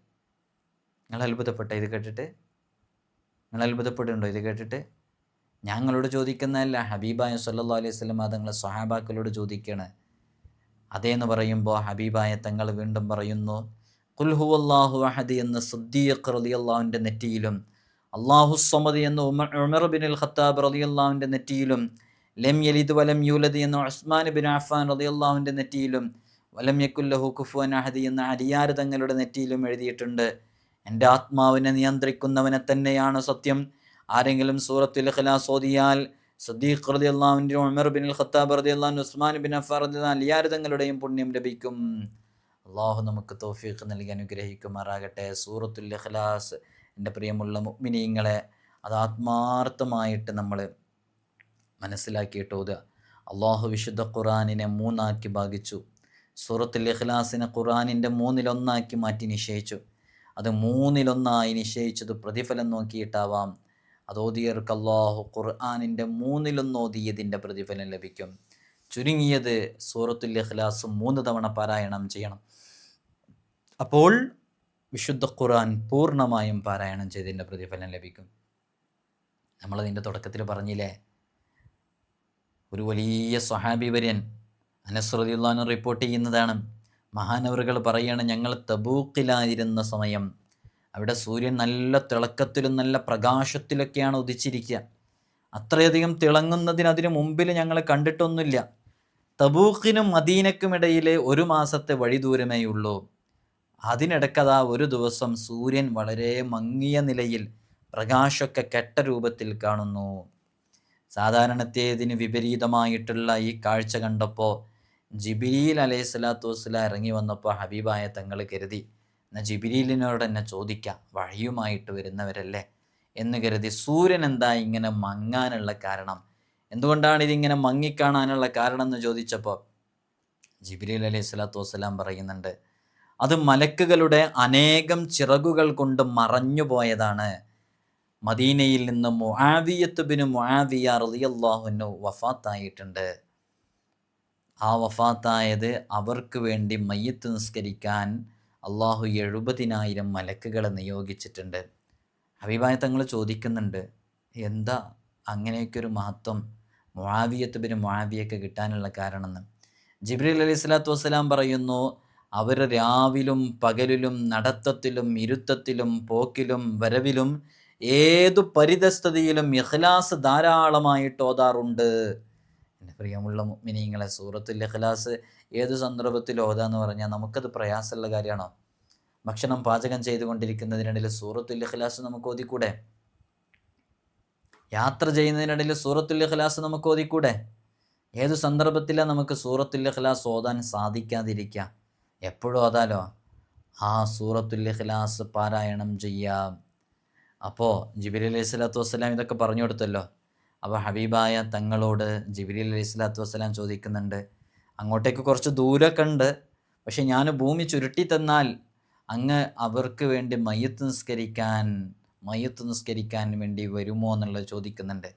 നിങ്ങൾ അത്ഭുതപ്പെട്ട ഇത് കേട്ടിട്ട്? നിങ്ങൾ അത്ഭുതപ്പെടുന്നുണ്ടോ ഇത് കേട്ടിട്ട്? ഞങ്ങളോട് ചോദിക്കുന്നതല്ല ഹബീബായ സല്ലാ അലൈഹി സ്വലം തങ്ങളെ സ്വഹാബാക്കളോട് ചോദിക്കുകയാണ് അതേന്ന് പറയുമ്പോൾ ഹബീബായ തങ്ങൾ വീണ്ടും പറയുന്നു കുൽഹു അള്ളാഹു അഹദ് എന്ന സുദ്ദീഖ് റലി അള്ളാഹുവിന്റെ നെറ്റിയിലും അള്ളാഹു സമദ് എന്ന Umar Umar bin al Khattab റലി അള്ളാഹുവിന്റെ നെറ്റിയിലും ലം യലിദ് വലം യൂലദ് എന്ന ഉസ്മാൻ ബിൻ അഫാൻ റലി അള്ളാഹുവിന്റെ നെറ്റിയിലും വലം യക്കുല്ലഹു കുഫുവൻ അഹദി എന്ന അരിയാർ തങ്ങളുടെ നെറ്റിയിലും എഴുതിയിട്ടുണ്ട്. എന്റെ ആത്മാവിനെ നിയന്ത്രിക്കുന്നവനെ തന്നെയാണ് സത്യം. ആരെങ്കിലും സൂറത്തിൽ ഇഖ്ലാസ് ഓതിയാൽ സദ്ദീഖ് റതി അള്ളാഹുവിന്റെ ഉമർ ബിൻ ഖത്താബ് റതി അള്ളാഹു ഉസ്മാൻ ബിൻ അഫാർ റതി അലിയാർ പുണ്യം ലഭിക്കും. അള്ളാഹു നമുക്ക് തോഫീഖ് നൽകി അനുഗ്രഹിക്കുമാറാകട്ടെ. സൂറത്തുൽ ഇഖ്ലാസ് എന്റെ പ്രിയമുള്ള മുഗ്മിനീങ്ങളെ അത് ആത്മാർത്ഥമായിട്ട് നമ്മൾ മനസ്സിലാക്കിയിട്ട് അള്ളാഹു വിശുദ്ധ ഖുറാനിനെ മൂന്നാക്കി ഭാഗിച്ചു. സൂറത്തുൽ ഇഖ്ലാസിനെ ഖുറാനിന്റെ മൂന്നിലൊന്നാക്കി മാറ്റി നിശ്ചയിച്ചു. അത് മൂന്നിലൊന്നായി നിശ്ചയിച്ചത് പ്രതിഫലം നോക്കിയിട്ടാവാം. അത് ഓതിയർക്ക് അള്ളാഹു ഖുർആാനിന്റെ മൂന്നിലൊന്ന് ഓതിയതിന്റെ പ്രതിഫലം ലഭിക്കും? ചുരുങ്ങിയത് സൂറത്തുൽ ഇഖ്ലാസ് മൂന്ന് തവണ പാരായണം ചെയ്യണം. അപ്പോൾ വിശുദ്ധ ഖുർആൻ പൂർണമായും പാരായണം ചെയ്തതിന്റെ പ്രതിഫലം ലഭിക്കും. നമ്മളതിന്റെ തുടക്കത്തിൽ പറഞ്ഞില്ലേ? ഒരു വലിയ സ്വഹാബി വര്യൻ അനസ്രദിള്ളാൻ റിപ്പോർട്ട് ചെയ്യുന്നതാണ്. മഹാനവറുകൾ പറയുകയാണ് ഞങ്ങൾ തബൂക്കിലായിരുന്ന സമയം അവിടെ സൂര്യൻ നല്ല തിളക്കത്തിലും നല്ല പ്രകാശത്തിലൊക്കെയാണ് ഉദിച്ചിരിക്കുക. അത്രയധികം തിളങ്ങുന്നതിനതിനു മുമ്പിൽ ഞങ്ങൾ കണ്ടിട്ടൊന്നുമില്ല. തബൂക്കിനും മദീനക്കും ഇടയിലെ ഒരു മാസത്തെ വഴി ദൂരമേ ഉള്ളൂ. അതിനിടക്കതാ ഒരു ദിവസം സൂര്യൻ വളരെ മങ്ങിയ നിലയിൽ പ്രകാശമൊക്കെ കെട്ട രൂപത്തിൽ കാണുന്നു. സാധാരണത്തേതിന് വിപരീതമായിട്ടുള്ള ഈ കാഴ്ച കണ്ടപ്പോൾ ജിബിരിയിൽ അലൈഹി സ്വലാത്തു വസ്സലാം ഇറങ്ങി വന്നപ്പോൾ ഹബീബായ തങ്ങൾ കരുതി എന്നാൽ ജിബിലീലിനോട് തന്നെ ചോദിക്കാം വഴിയുമായിട്ട് വരുന്നവരല്ലേ? എന്ന് കരുതി സൂര്യൻ എന്താ ഇങ്ങനെ മങ്ങാനുള്ള കാരണം? എന്തുകൊണ്ടാണ് ഇതിങ്ങനെ മങ്ങിക്കാണാനുള്ള കാരണം എന്ന് ചോദിച്ചപ്പോൾ ജിബിരിൽ അലൈഹി സ്വലാത്തു വസ്സലാം പറയുന്നുണ്ട് അത് മലക്കുകളുടെ അനേകം ചിറകുകൾ കൊണ്ട് മറഞ്ഞു പോയതാണ്. മദീനയിൽ നിന്ന് മുആവിയത്തുബിന് മുആവിയ റളിയല്ലാഹുവിനു വഫാത്തായിട്ടുണ്ട്. ആ വഫാത്തായത് അവർക്ക് വേണ്ടി മയ്യത്ത് നിസ്കരിക്കാൻ അള്ളാഹു എഴുപതിനായിരം മലക്കുകളെ നിയോഗിച്ചിട്ടുണ്ട്. ഹബീബായ തങ്ങൾ ചോദിക്കുന്നുണ്ട് എന്താ അങ്ങനെയൊക്കെ ഒരു മഹത്വം? മുആവിയത്ത് ബിന് മുആവിയൊക്കെ കിട്ടാനുള്ള കാരണമെന്ന്? ജിബ്രീൽ അലൈഹി സ്വലാത്തു വസ്സലാം പറയുന്നു അവർ രാവിലും പകലിലും നടത്തത്തിലും ഇരുത്തത്തിലും പോക്കിലും വരവിലും ഏതു പരിതസ്ഥിതിയിലും ഇഖ്ലാസ് ധാരാളമായിട്ട് ഓതാറുണ്ട്. എന്റെ പ്രിയമുള്ള മിനിങ്ങളെ സൂറത്തുൽ ഇഖ്ലാസ് ഏത് സന്ദർഭത്തിൽ ഓതാന്ന് പറഞ്ഞാൽ നമുക്കത് പ്രയാസമുള്ള കാര്യമാണോ? ഭക്ഷണം പാചകം ചെയ്തുകൊണ്ടിരിക്കുന്നതിനിടയിൽ സൂറത്തുൽ ഇഖ്ലാസ് നമുക്ക് ഓതിക്കൂടെ? യാത്ര ചെയ്യുന്നതിനിടയിൽ സൂറത്തുൽ ഇഖ്ലാസ് നമുക്ക് ഓതിക്കൂടെ? ഏത് സന്ദർഭത്തിലാണ് നമുക്ക് സൂറത്തുൽ ഇഖ്ലാസ് ഓതാൻ സാധിക്കാതിരിക്കുക? എപ്പോഴും ഓതാലോ? ആ സൂറത്തുൽ ഇഖ്ലാസ് പാരായണം ചെയ്യാം. അപ്പോൾ ജിബിലി അലൈഹി സ്വലാത്തു വസ്സലാം ഇതൊക്കെ പറഞ്ഞു കൊടുത്തല്ലോ. അപ്പോൾ ഹബീബായ തങ്ങളോട് ജിബിലി അലൈഹി സ്വലാത്തു വസ്സലാം ചോദിക്കുന്നുണ്ട് അങ്ങോട്ടേക്ക് കുറച്ച് ദൂരമൊക്കെ ഉണ്ട് പക്ഷെ ഞാൻ ഭൂമി ചുരുട്ടി തന്നാൽ അങ്ങ് അവർക്ക് വേണ്ടി മയ്യത്ത് നിസ്കരിക്കാൻ മയ്യത്ത് നിസ്കരിക്കാൻ വേണ്ടി വരുമോ എന്നുള്ളത് ചോദിക്കുന്നുണ്ട്.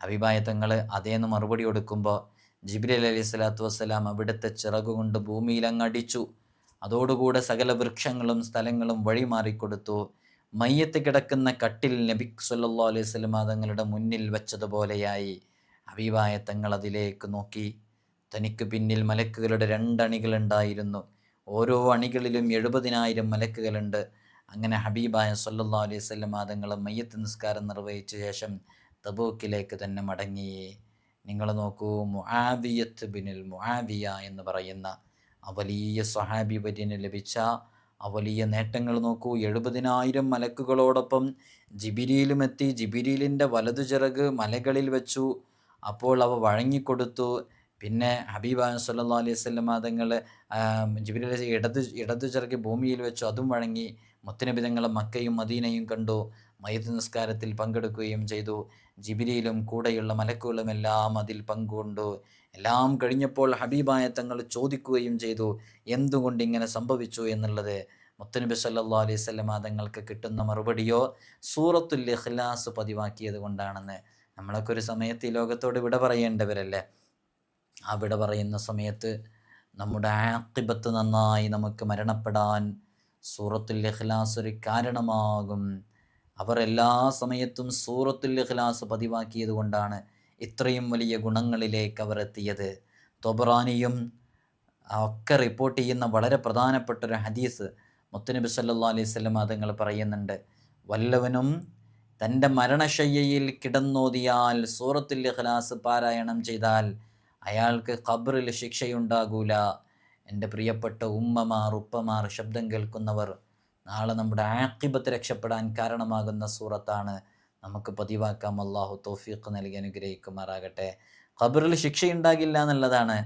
ഹബീബായ തങ്ങൾ അതേന്ന് മറുപടി കൊടുക്കുമ്പോൾ ജിബ്രി അലൈഹി സ്വലാത്തു വസ്സലാം അവിടുത്തെ ചിറകുകൊണ്ട് ഭൂമിയിൽ അങ്ങ് അടിച്ചു. അതോടുകൂടെ സകല വൃക്ഷങ്ങളും സ്ഥലങ്ങളും വഴി മാറിക്കൊടുത്തു മയ്യത്ത് കിടക്കുന്ന കട്ടിൽ നബിക് സല്ലാ അലൈഹി സ്വലമ തങ്ങളുടെ മുന്നിൽ വെച്ചതുപോലെയായി. അഭിവായ തങ്ങൾ അതിലേക്ക് നോക്കി. തനിക്ക് പിന്നിൽ മലക്കുകളുടെ രണ്ടണികളുണ്ടായിരുന്നു ഓരോ അണികളിലും എഴുപതിനായിരം മലക്കുകളുണ്ട്. അങ്ങനെ ഹബീബായ സല്ലാ അലൈഹി സ്വല്ലം തങ്ങൾ മയ്യത്ത് നിസ്കാരം നിർവഹിച്ച ശേഷം തബൂക്കിലേക്ക് തന്നെ മടങ്ങി. നിങ്ങൾ നോക്കൂ മുആവിയത്ത് ബിനിൽ മുആവിയ എന്ന് പറയുന്ന ആ വലിയ സ്വഹാബി വര്യന് ലഭിച്ച വലിയ നേട്ടങ്ങൾ നോക്കൂ. എഴുപതിനായിരം മലക്കുകളോടൊപ്പം ജിബിരിയിലും എത്തി. ജിബിരിയിലിന്റെ വലതു ചിറക് മലകളിൽ വെച്ചു. അപ്പോൾ അവ വഴങ്ങിക്കൊടുത്തു. പിന്നെ ഹബീബ സല്ലാ അലൈഹി സ്വല്ലം തങ്ങൾ ജിബിരി ഇടത് ഇടതു ചിറക് ഭൂമിയിൽ വെച്ചു. അതും വഴങ്ങി മുത്തനബിതങ്ങൾ മക്കയും മദീനയും കണ്ടു. മയ്യത്ത് നിസ്കാരത്തിൽ പങ്കെടുക്കുകയും ചെയ്തു. ജിബിരിയിലും കൂടെയുള്ള മലക്കുകളും എല്ലാം അതിൽ പങ്കുകൊണ്ടു. എല്ലാം കഴിഞ്ഞപ്പോൾ ഹബീബായ തങ്ങൾ ചോദിക്കുകയും ചെയ്തു എന്തുകൊണ്ട് ഇങ്ങനെ സംഭവിച്ചു എന്നുള്ളത്? മുത്തനബി സല്ലാ അലൈഹി സ്വലമ തങ്ങൾക്ക് കിട്ടുന്ന മറുപടിയോ സൂറത്തുൽ ഇഖ്ലാസ് പതിവാക്കിയത് കൊണ്ടാണെന്ന്. നമ്മളൊക്കെ ഒരു സമയത്ത് ഈ ലോകത്തോട് വിട പറയേണ്ടവരല്ലേ? ആ വിട പറയുന്ന സമയത്ത് നമ്മുടെ ആക്കിബത്ത് നന്നായി നമുക്ക് മരണപ്പെടാൻ സൂറത്തുൽ ഇഖ്ലാസ് ഒരു കാരണമാകും. അവർ എല്ലാ സമയത്തും സൂറത്തുൽ ഇഖ്ലാസ് പതിവാക്കിയത് കൊണ്ടാണ് ഇത്രയും വലിയ ഗുണങ്ങളിലേക്ക് അവർ എത്തിയത്. തൊബറാനിയും ഒക്കെ റിപ്പോർട്ട് ചെയ്യുന്ന വളരെ പ്രധാനപ്പെട്ട ഒരു ഹദീസ് മുത്തനബി സല്ലാ അലൈഹി സ്വലം അതുങ്ങൾ പറയുന്നുണ്ട്. വല്ലവനും തന്റെ മരണശയ്യയിൽ കിടന്നോതിയാൽ സൂറത്തുൽ ഇഖ്ലാസ് പാരായണം ചെയ്താൽ അയാൾക്ക് ഖബറിൽ ശിക്ഷയുണ്ടാകൂല. എന്റെ പ്രിയപ്പെട്ട ഉമ്മമാർ ഉപ്പമാർ ശബ്ദം കേൾക്കുന്നവർ നാളെ നമ്മുടെ ആക്കിബത്ത് രക്ഷപ്പെടാൻ കാരണമാകുന്ന സൂറത്താണ് നമുക്ക് പതിവാക്കാം. അള്ളാഹു തോഫീഖ് നൽകി അനുഗ്രഹിക്കുമാറാകട്ടെ. ഖബറിൽ ശിക്ഷയുണ്ടാകില്ല എന്നുള്ളതാണ്.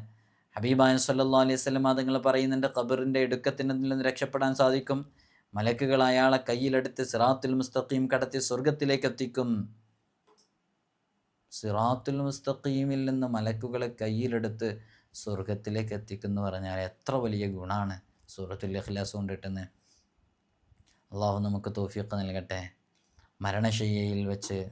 ഹബീബായ സല്ലാ അലൈഹി സ്വലം അതുങ്ങൾ പറയുന്നുണ്ട് ഖബറിന്റെ ഇടുക്കത്തിൽ നിന്ന് രക്ഷപ്പെടാൻ സാധിക്കും. മലക്കുകൾ അയാളെ കയ്യിലെടുത്ത് സിറാത്തുൽ മുസ്തഖീം കടത്തി സ്വർഗത്തിലേക്ക് എത്തിക്കും. സിറാത്തുൽ മുസ്തഖീമിൽ നിന്ന് മലക്കുകളെ കയ്യിലെടുത്ത് സ്വർഗത്തിലേക്ക് എത്തിക്കുന്നു പറഞ്ഞാൽ എത്ര വലിയ ഗുണമാണ് സൂറത്തുൽ ഇഖ്ലാസ് കൊണ്ട് കിട്ടുന്നത് അള്ളാഹു നമുക്ക് തോഫിയൊക്കെ നൽകട്ടെ. മരണശയ്യയിൽ വെച്ച്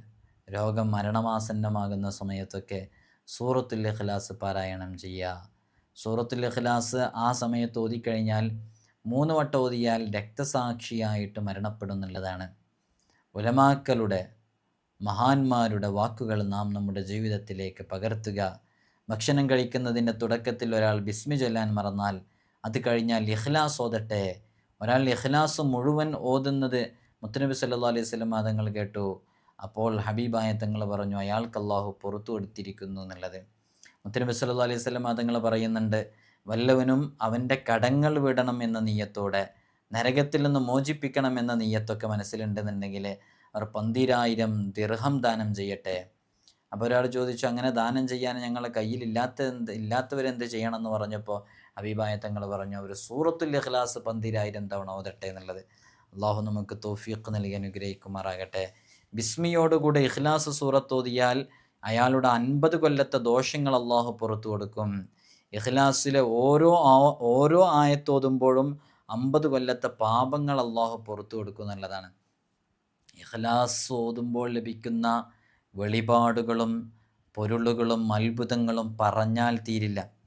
രോഗം മരണമാസന്നമാകുന്ന സമയത്തൊക്കെ സൂറത്തുൽ ഇഖ്ലാസ് പാരായണം ചെയ്യുക. സൂറത്തുൽ ഇഖ്ലാസ് ആ സമയത്ത് ഓതിക്കഴിഞ്ഞാൽ മൂന്ന് വട്ടം ഓതിയാൽ രക്തസാക്ഷിയായിട്ട് മരണപ്പെടുന്നുള്ളതാണ്. ഉലമാക്കളുടെ മഹാന്മാരുടെ വാക്കുകൾ നാം നമ്മുടെ ജീവിതത്തിലേക്ക് പകർത്തുക. ഭക്ഷണം കഴിക്കുന്നതിന്റെ തുടക്കത്തിൽ ഒരാൾ ബിസ്മി ചൊല്ലാൻ മറന്നാൽ അത് കഴിഞ്ഞാൽ ഇഖ്ലാസ് ഓതട്ടെ. ഒരാൾ ഇഖ്ലാസ് മുഴുവൻ ഓതുന്നത് മുത്തനബി സല്ലാ അലൈഹി സ്വലം തങ്ങൾ കേട്ടു. അപ്പോൾ ഹബീബായ തങ്ങൾ പറഞ്ഞു അയാൾക്ക് അള്ളാഹു പുറത്തു കൊടുത്തിരിക്കുന്നു എന്നുള്ളത്. മുത്തനബി സല്ലാ അലൈഹി സ്വലം തങ്ങൾ പറയുന്നുണ്ട് വല്ലവനും അവന്റെ കടങ്ങൾ വിടണം എന്ന നീയത്തോടെ നരകത്തിൽ നിന്ന് മോചിപ്പിക്കണം എന്ന നീയത്തൊക്കെ മനസ്സിലുണ്ടെന്നുണ്ടെങ്കിൽ അവർ പന്തിരായിരം ദിർഹം ദാനം ചെയ്യട്ടെ. അപ്പോൾ ഒരാൾ ചോദിച്ചു അങ്ങനെ ദാനം ചെയ്യാൻ ഞങ്ങളുടെ കയ്യിൽ ഇല്ലാത്ത എന്ത് ഇല്ലാത്തവരെന്ത് ചെയ്യണം എന്ന് പറഞ്ഞപ്പോൾ അഭിപ്രായ തങ്ങൾ പറഞ്ഞു അവർ സൂറത്തുൽ ഇഖ്ലാസ് പന്തിരായിരം തവണ ഓതട്ടെ എന്നുള്ളത്. അള്ളാഹു നമുക്ക് തോഫീഖ് നൽകി അനുഗ്രഹിക്കുമാറാകട്ടെ. ബിസ്മിയോടുകൂടെ ഇഖ്ലാസ് സൂറത്ത് ഓതിയാൽ അയാളുടെ അൻപത് കൊല്ലത്തെ ദോഷങ്ങൾ അള്ളാഹു പുറത്തു കൊടുക്കും. ഇഖ്ലാസിലെ ഓരോ ഓരോ ആയത്തോതുമ്പോഴും അമ്പത് കൊല്ലത്തെ പാപങ്ങൾ അള്ളാഹു പുറത്തു കൊടുക്കും എന്നുള്ളതാണ്. ഇഖ്ലാസ് ഓതുമ്പോൾ ലഭിക്കുന്ന വെളിപാടുകളും പൊരുളുകളും അത്ഭുതങ്ങളും പറഞ്ഞാൽ തീരില്ല.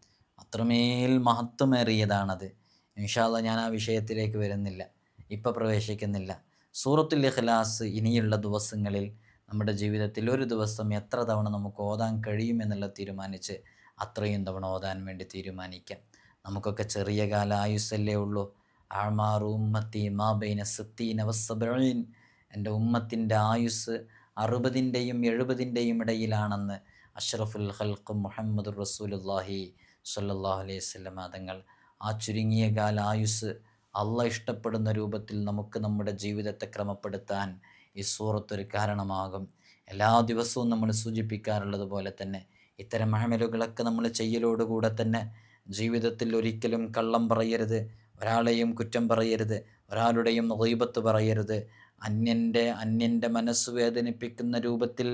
അത്രമേൽ മഹത്വമേറിയതാണത്. ഇൻഷാല്ല ഞാൻ ആ വിഷയത്തിലേക്ക് വരുന്നില്ല. ഇപ്പം പ്രവേശിക്കുന്നില്ല. സൂറത്തുൽ ഇഖ്ലാസ് ഇനിയുള്ള ദിവസങ്ങളിൽ നമ്മുടെ ജീവിതത്തിൽ ഒരു ദിവസം എത്ര തവണ നമുക്ക് ഓതാൻ കഴിയുമെന്നുള്ള തീരുമാനിച്ച് അത്രയും തവണ ഓതാൻ വേണ്ടി തീരുമാനിക്കാം. നമുക്കൊക്കെ ചെറിയ കാല ആയുസ്സല്ലേ ഉള്ളൂ. ആമാറു ഉമ്മത്തി മാബൈന സത്തീൻ അവസബീൻ എന്റെ ഉമ്മത്തിന്റെ ആയുസ് അറുപതിന്റെയും എഴുപതിന്റെയും ഇടയിലാണെന്ന് അഷ്റഫുൽ ഖൽഖ് മുഹമ്മദ് റസൂലുല്ലാഹി സല്ലാഹു അലൈഹി സ്വലം തങ്ങൾ ആ ചുരുങ്ങിയ കാല ആയുസ് അള്ള ഇഷ്ടപ്പെടുന്ന രൂപത്തിൽ നമുക്ക് നമ്മുടെ ജീവിതത്തെ ക്രമപ്പെടുത്താൻ ഈ സൂറത്തൊരു കാരണമാകും. എല്ലാ ദിവസവും നമ്മൾ സൂചിപ്പിക്കാറുള്ളത് പോലെ തന്നെ ഇത്തരം അഹമലുകളൊക്കെ നമ്മൾ ചെയ്യലോടുകൂടെ തന്നെ ജീവിതത്തിൽ ഒരിക്കലും കള്ളം പറയരുത് ഒരാളെയും കുറ്റം പറയരുത് ഒരാളുടെയും റീപത്ത് പറയരുത്. അന്യന്റെ അന്യന്റെ മനസ്സ് വേദനിപ്പിക്കുന്ന രൂപത്തിൽ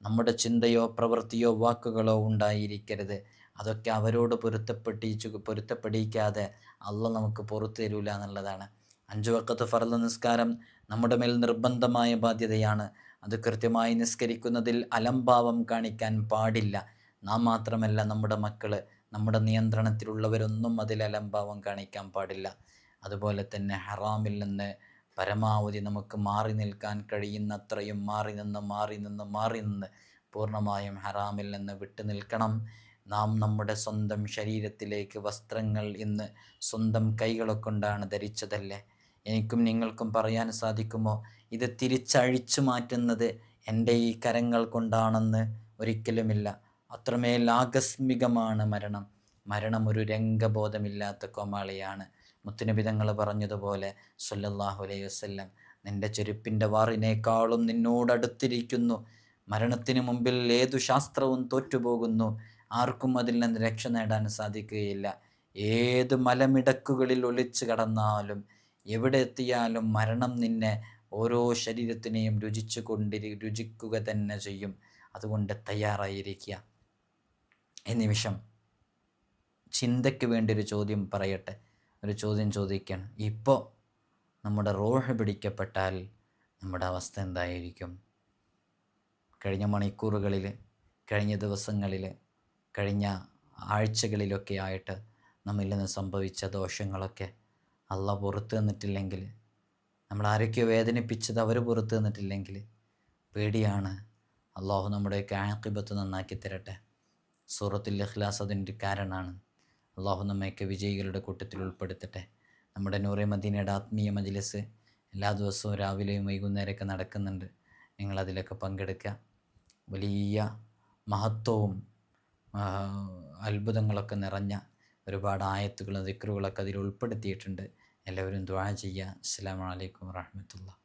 നമ്മുടെ ചിന്തയോ പ്രവൃത്തിയോ വാക്കുകളോ ഉണ്ടായിരിക്കരുത്. അതൊക്കെ അവരോട് പൊരുത്തപ്പെട്ടിച്ചു പൊരുത്തപ്പെടിക്കാതെ അള്ള നമുക്ക് പുറത്തു തരൂല എന്നുള്ളതാണ്. അഞ്ചു വക്കത്ത് ഫർദ് നിസ്കാരം നമ്മുടെ മേൽ നിർബന്ധമായ ബാധ്യതയാണ്. അത് കൃത്യമായി നിസ്കരിക്കുന്നതിൽ അലംഭാവം കാണിക്കാൻ പാടില്ല. നാം മാത്രമല്ല നമ്മുടെ മക്കൾ നമ്മുടെ നിയന്ത്രണത്തിലുള്ളവരൊന്നും അതിൽ അലംഭാവം കാണിക്കാൻ പാടില്ല. അതുപോലെ തന്നെ ഹറാമിൽ നിന്ന് പരമാവധി നമുക്ക് മാറി നിൽക്കാൻ കഴിയുന്നത്രയും മാറി നിന്ന് മാറി നിന്ന് മാറി നിന്ന് പൂർണമായും ഹറാമിൽ നിന്ന് വിട്ടു നിൽക്കണം. നാം നമ്മുടെ സ്വന്തം ശരീരത്തിലേക്ക് വസ്ത്രങ്ങൾ ഇന്ന് സ്വന്തം കൈകളെ കൊണ്ടാണ് ധരിച്ചതല്ലേ? എനിക്കും നിങ്ങൾക്കും പറയാൻ സാധിക്കുമോ? ഇത് തിരിച്ചഴിച്ചു മാറ്റുന്നത് എന്റെ ഈ കരങ്ങൾ കൊണ്ടാണെന്ന് ഒരിക്കലുമില്ല. അത്രമേൽ ആകസ്മികമാണ് മരണം. മരണം ഒരു രംഗബോധമില്ലാത്ത കോമാളിയാണ്. മുത്തുനബിതങ്ങൾ പറഞ്ഞതുപോലെ സല്ലല്ലാഹു അലൈഹി വസല്ലം നിന്റെ ചെരുപ്പിന്റെ വാറിനേക്കാളും നിന്നോടടുത്തിരിക്കുന്നു. മരണത്തിന് മുമ്പിൽ ഏതു ശാസ്ത്രവും തോറ്റുപോകുന്നു. ആർക്കും അതിൽ നിന്ന് രക്ഷ നേടാൻ സാധിക്കുകയില്ല. ഏത് മലമിടക്കുകളിൽ ഒളിച്ചു കടന്നാലും എവിടെ എത്തിയാലും മരണം നിന്നെ ഓരോ ശരീരത്തിനെയും രുചിച്ചു കൊണ്ടിരി രുചിക്കുക തന്നെ ചെയ്യും. അതുകൊണ്ട് തയ്യാറായിരിക്കുക. ഈ നിമിഷം ചിന്തയ്ക്ക് വേണ്ടി ഒരു ചോദ്യം പറയട്ടെ. ഒരു ചോദ്യം ചോദിക്കണം. ഇപ്പോൾ നമ്മുടെ റോഹ് പിടിക്കപ്പെട്ടാൽ നമ്മുടെ അവസ്ഥ എന്തായിരിക്കും? കഴിഞ്ഞ മണിക്കൂറുകളിൽ കഴിഞ്ഞ ദിവസങ്ങളിൽ കഴിഞ്ഞ ആഴ്ചകളിലൊക്കെ ആയിട്ട് നമ്മിൽ നിന്ന് സംഭവിച്ച ദോഷങ്ങളൊക്കെ അല്ല പുറത്തു തന്നിട്ടില്ലെങ്കിൽ നമ്മൾ ആരൊക്കെയോ വേദനിപ്പിച്ചത് അവർ പുറത്തു തന്നിട്ടില്ലെങ്കിൽ പേടിയാണ് അള്ളാഹു നമ്മുടെയൊക്കെ ആക്കിബത്ത് നന്നാക്കി തരട്ടെ. സൂറത്തുൽ ഇഖ്ലാസ് അതിന്റെ കാരണമാണ് അള്ളാഹു നമ്മയൊക്കെ വിജയികളുടെ കൂട്ടത്തിൽ ഉൾപ്പെടുത്തട്ടെ. നമ്മുടെ നൂറെ മദീനയുടെ ആത്മീയ മജ്ലിസ് എല്ലാ ദിവസവും രാവിലെയും വൈകുന്നേരമൊക്കെ നടക്കുന്നുണ്ട്. നിങ്ങളതിലൊക്കെ പങ്കെടുക്കുക. വലിയ മഹത്വവും അത്ഭുതങ്ങളൊക്കെ നിറഞ്ഞ ഒരുപാട് ആയത്തുകളും ദിക്റുകളൊക്കെ അതിൽ ഉൾപ്പെടുത്തിയിട്ടുണ്ട്. എല്ലാവരും ദ്വാ ചെയ്യുക. അസ്സാം വലൈക്കും വാഹമത്തുള്ള